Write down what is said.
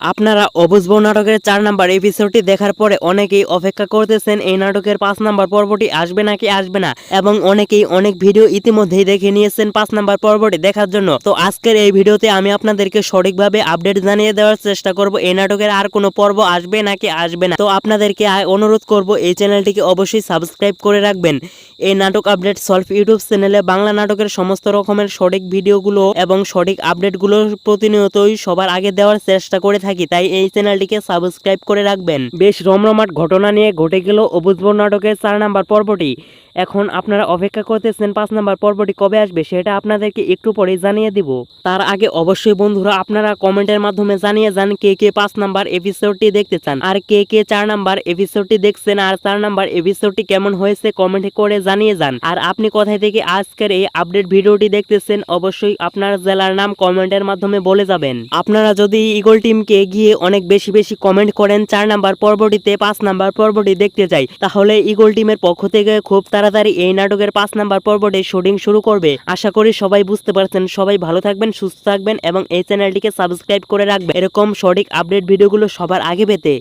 আপনারা অবুঝবো নাটকের চার নাম্বার এপিসোডটি দেখার পরে অনেকেই অপেক্ষা করতেছেন, এই নাটকের পাঁচ নাম্বার পর্বটি আসবে নাকি আসবে না? এবং অনেকেই অনেক ভিডিও ইতিমধ্যেই দেখে নিয়েছেন পাঁচ নাম্বার পর্বটি দেখার জন্য। তো আজকের এই ভিডিওতে আমি আপনাদেরকে সঠিকভাবে আপডেট জানিয়ে দেওয়ার চেষ্টা করব, এই নাটকের আর কোনো পর্ব আসবে নাকি আসবে না? তো আপনাদেরকে অনুরোধ করব, এই চ্যানেলটিকে অবশ্যই সাবস্ক্রাইব করে রাখবেন। এই নাটক আপডেট সলভ ইউটিউব চ্যানেলে বাংলা নাটকের সমস্ত রকমের সঠিক ভিডিওগুলো এবং সঠিক আপডেটগুলো প্রতিনিয়তই সবার আগে দেওয়ার চেষ্টা করে থাকি। তাই এই চ্যানেলটিকে সাবস্ক্রাইব করে রাখবেন। বেশ রমরমাট ঘটনা নিয়ে ঘটে গেল অবুঝব নাটকের চার নাম্বার পর্বটি। এখন আপনারা অপেক্ষা করতেছেন পাঁচ নাম্বার পর্বটি কবে আসবে সেটা আপনাদেরকে একটু পরে জানিয়ে দিব। তার আগে অবশ্যই বন্ধুরা আপনারা কমেন্টের মাধ্যমে জানিয়ে যান কে কে পাঁচ নাম্বার এপিসোডটি দেখতে চান আর কে কে চার নাম্বার এপিসোডটি দেখছেন আর চার নাম্বার এপিসোডটি কেমন হয়েছে কমেন্ট করে জানিয়ে যান। আর আপনি কোথায় থেকে আজকের এই আপডেট ভিডিওটি দেখতেছেন অবশ্যই আপনার জেলার নাম কমেন্টের মাধ্যমে বলে যাবেন। আপনারা যদি ইগল টিমকে গিয়ে অনেক বেশি বেশি কমেন্ট করেন চার নাম্বার পর্বটিতে, পাঁচ নাম্বার পর্বটি দেখতে চাই তাহলে ইগল টিমের পক্ষ থেকে খুব তাড়াতাড়ি এই নাটকের পাঁচ নাম্বার পর্বটি শুটিং শুরু করবে। আশা করি সবাই বুঝতে পারছেন। সবাই ভালো থাকবেন, সুস্থ থাকবেন এবং এই চ্যানেলটিকে সাবস্ক্রাইব করে রাখবেন। এরকম সঠিক আপডেট ভিডিওগুলো সবার আগে পেতে